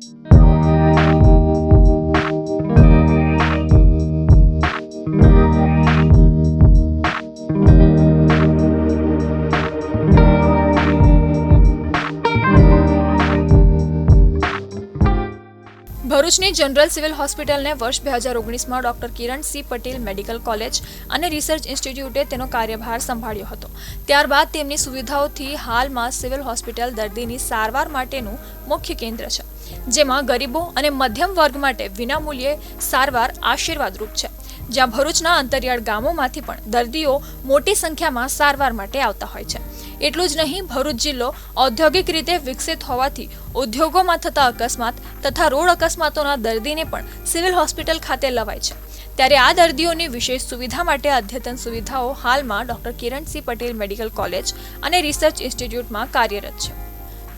Thank you. ભરૂચની general civil હોસ્પિટલને વર્ષ બે હજાર ઓગણીસમાં doctor Kiran C Patel medical college અને રિસર્ચ ઇન્સ્ટિટ્યૂટે તેનો કાર્યભાર સંભાળ્યો હતો. ત્યારબાદ તેમની સુવિધાઓથી હાલમાં સિવિલ હોસ્પિટલ દર્દીની સારવાર માટેનું મુખ્ય કેન્દ્ર છે, જેમાં ગરીબો અને મધ્યમ વર્ગ માટે વિનામૂલ્યે સારવાર આશીર્વાદરૂપ છે. જ્યાં ભરૂચના અંતરિયાળ ગામોમાંથી પણ દર્દીઓ મોટી સંખ્યામાં સારવાર માટે આવતા હોય છે. એટલું જ નહીં, ભરૂચ જિલ્લો ઔદ્યોગિક રીતે વિકસિત હોવાથી ઉદ્યોગોમાં થતા અકસ્માત તથા રોડ અકસ્માતોના દર્દીને પણ સિવિલ હોસ્પિટલ ખાતે લવાય છે. ત્યારે આ દર્દીઓની વિશેષ સુવિધા માટે અદ્યતન સુવિધાઓ હાલમાં doctor Kiransinh Patel medical college અને રિસર્ચ ઇન્સ્ટિટ્યૂટમાં કાર્યરત છે.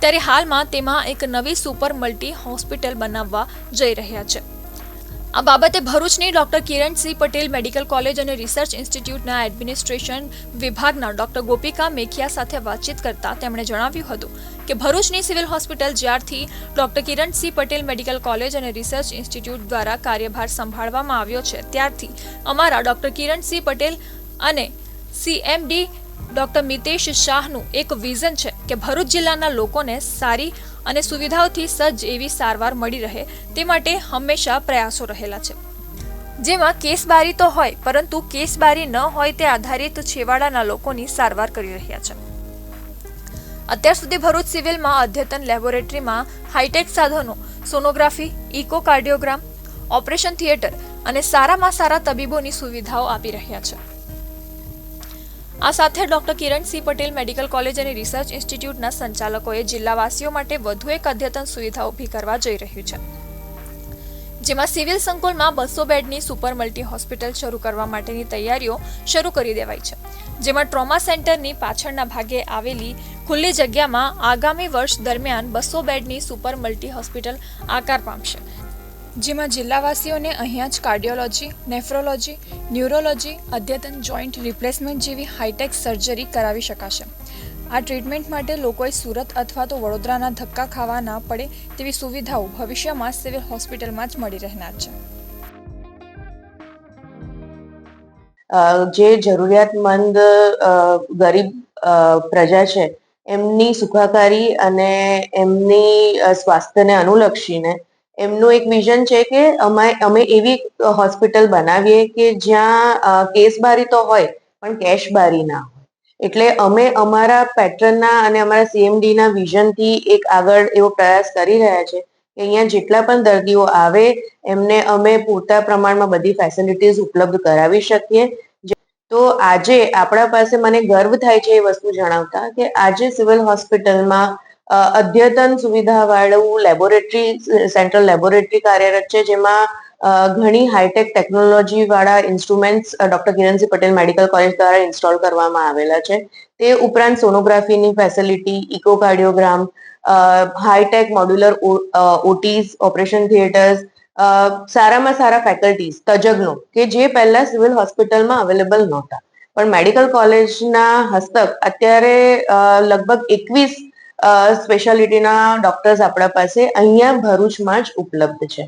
ત્યારે હાલમાં તેમાં એક નવી સુપર મલ્ટી હોસ્પિટલ બનાવવા જઈ રહ્યા છે. આ બાબતે ભરૂચની doctor Kiransinh Patel medical college અને રિસર્ચ ઇન્સ્ટિટ્યૂટના એડમિનિસ્ટ્રેશન વિભાગના ડોક્ટર ગોપિકા મેખિયા સાથે વાતચીત કરતા તેમણે જણાવ્યું હતું કે ભરૂચની સિવિલ હોસ્પિટલ જ્યારથી doctor Kiransinh Patel medical college અને રિસર્ચ ઇન્સ્ટિટ્યૂટ દ્વારા કાર્યભાર સંભાળવામાં આવ્યો છે, ત્યારથી અમારા ડોક્ટર કિરણસિંહ પટેલ અને સીએમડી ડોક્ટર મિતેશ શાહનું એક વિઝન છે કે ભરૂચ જિલ્લાના લોકોને સારી અને સુવિધાઓથી સજ્જ એવી સારવાર મળી રહે તે માટે હંમેશા પ્રયાસો રહેલા છે. જેમાં કેસબારી તો હોય, પરંતુ કેસબારી ન હોય તે આધારિત છેવાડાના લોકોની સારવાર કરી રહ્યા છે. અત્યાર સુધી ભરૂચ સિવિલમાં અદ્યતન લેબોરેટરીમાં હાઈટેક સાધનો, સોનોગ્રાફી, ઇકોકાર્ડિયોગ્રામ, ઓપરેશન થિયેટર અને સારામાં સારા તબીબોની સુવિધાઓ આપી રહ્યા છે. આ સાથે doctor Kiransinh Patel medical college અને રિસર્ચ ઇન્સ્ટિટ્યૂટના સંચાલકોએ જિલ્લાવાસીઓ માટે વધુ એક અદ્યતન સુવિધા ઊભી કરવા જઈ રહ્યું છે. જેમાં સિવિલ સંકુલમાં બસો બેડની સુપર મલ્ટી હોસ્પિટલ શરૂ કરવા માટેની તૈયારીઓ શરૂ કરી દેવાઈ છે. જેમાં ટ્રોમા સેન્ટરની પાછળના ભાગે આવેલી ખુલ્લી જગ્યામાં આગામી વર્ષ દરમિયાન બસો બેડની સુપર મલ્ટી હોસ્પિટલ આકાર પામશે. જેમાં જિલ્લાવાસીઓને અહીંયા જ કાર્ડિયોલોજી, નેફ્રોલોજી, ન્યુરોલોજી, અદ્યતન જોઈન્ટ રિપ્લેસમેન્ટ જેવી હાઈટેક સર્જરી કરાવી શકાશે. આ ટ્રીટમેન્ટ માટે લોકોએ સુરત અથવા તો વડોદરાના ધક્કા ખાવા ના પડે તેવી સુવિધાઓ ભવિષ્યમાં સિવિલ હોસ્પિટલમાં જ મળી રહેનાર છે. જે જરૂરિયાતમંદ ગરીબ પ્રજા છે, એમની સુખાકારી અને એમની સ્વાસ્થ્યને અનુલક્ષીને એમનું એક વિઝન છે કે અમે અમે એવી હોસ્પિટલ બનાવીએ કે જ્યાં કેસબારી તો હોય, પણ કેશબારી ના હોય. એટલે અમે અમારા પેટર્નના અને અમારા સીએમડીના વિઝનથી એક આગળ એવો પ્રયાસ કરી રહ્યા છે કે અહીંયા જેટલા પણ દર્દીઓ આવે, એમને અમે પૂરતા પ્રમાણમાં બધી ફેસિલિટીઝ ઉપલબ્ધ કરાવી શકીએ. તો આજે આપણા પાસે મને ગર્વ થાય છે એ વસ્તુ જણાવતા કે આજે સિવિલ હોસ્પિટલમાં અદ્યતન સુવિધાવાળું લેબોરેટરી, સેન્ટ્રલ લેબોરેટરી કાર્યરત છે, જેમાં ઘણી હાઈટેક ટેકનોલોજી વાળા instruments doctor Kiransinh Patel medical college દ્વારા ઇન્સ્ટોલ કરવામાં આવેલા છે. તે ઉપરાંત સોનોગ્રાફીની facility, echocardiogram hi tech modular OTs, operation theatres સારામાં સારા ફેકલ્ટીઝ, તજજ્ઞો, કે જે પહેલા સિવિલ હોસ્પિટલમાં અવેલેબલ નહોતા. પણ મેડિકલ કોલેજના હસ્તક અત્યારે લગભગ એકવીસ સ્પેશિયાલિટીના ડોક્ટર્સ આપણા પાસે અહીંયા ભરૂચમાં જ ઉપલબ્ધ છે.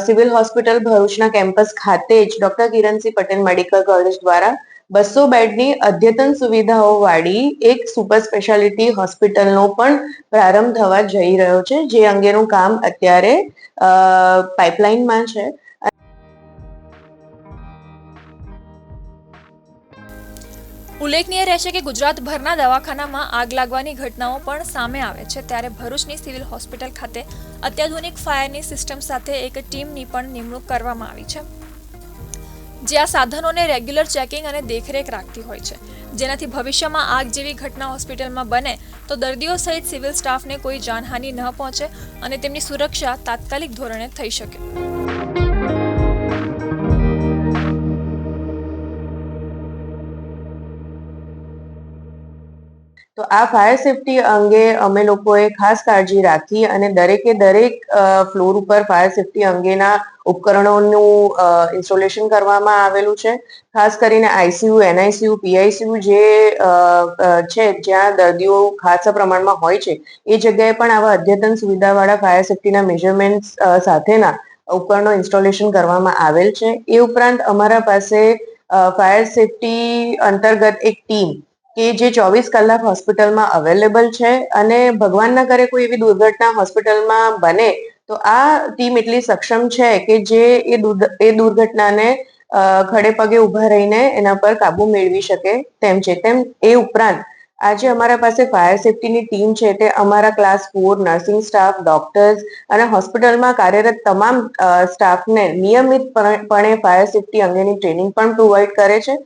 સિવિલ હોસ્પિટલ ભરૂચના કેમ્પસ ખાતે જ doctor Kiransinh Patel medical college દ્વારા બસો બેડની અદ્યતન સુવિધાઓ વાળી એક સુપર સ્પેશિયાલિટી હોસ્પિટલનો પણ પ્રારંભ થવા જઈ રહ્યો છે. જે અંગેનું કામ અત્યારે પાઇપલાઇનમાં છે. ઉલ્લેખનીય રહેશે કે ગુજરાતભરના દવાખાનામાં આગ લાગવાની ઘટનાઓ પણ સામે આવે છે. ત્યારે ભરૂચની સિવિલ હોસ્પિટલ ખાતે અત્યાધુનિક ફાયરની સિસ્ટમ સાથે એક ટીમની પણ નિમણૂક કરવામાં આવી છે. જે આ સાધનોને રેગ્યુલર ચેકિંગ અને દેખરેખ રાખતી હોય છે. જેનાથી ભવિષ્યમાં આગ જેવી ઘટના હોસ્પિટલમાં બને તો દર્દીઓ સહિત સિવિલ સ્ટાફને કોઈ જાનહાનિ ન પહોંચે અને તેમની સુરક્ષા તાત્કાલિક ધોરણે થઈ શકે. તો આ ફાયર સેફટી અંગે અમે લોકોએ ખાસ કાળજી રાખી અને દરેકે દરેક ફ્લોર ઉપર ફાયર સેફટી અંગેના ઉપકરણોનું ઇન્સ્ટોલેશન કરવામાં આવેલું છે. ખાસ કરીને આઈસીયુ એનઆઈસીયુ પીઆઈસીયુ જે છે, જ્યાં દર્દીઓ ખાસા પ્રમાણમાં હોય છે, એ જગ્યાએ પણ આવા અદ્યતન સુવિધાવાળા ફાયર સેફટીના મેજરમેન્ટ સાથેના ઉપકરણો ઇન્સ્ટોલેશન કરવામાં આવેલ છે. એ ઉપરાંત અમારા પાસે ફાયર સેફટી અંતર્ગત એક ટીમ કે જે ચોવીસ કલાક હોસ્પિટલમાં અવેલેબલ છે અને ભગવાન ના કરે કોઈ એવી દુર્ઘટના હોસ્પિટલમાં બને, તો આ ટીમ એટલી સક્ષમ છે કે જે એ એ દુર્ઘટનાને ખડે પગે ઊભા રહીને એના પર કાબુ મેળવી શકે તેમ છે. તેમ એ ઉપરાંત આજે અમારા પાસે ફાયર સેફટીની ટીમ છે તે અમારા class four nursing staff, doctors અને હોસ્પિટલમાં કાર્યરત તમામ સ્ટાફને નિયમિતપણે ફાયર સેફટી અંગેની ટ્રેનિંગ પણ પ્રોવાઈડ કરે છે.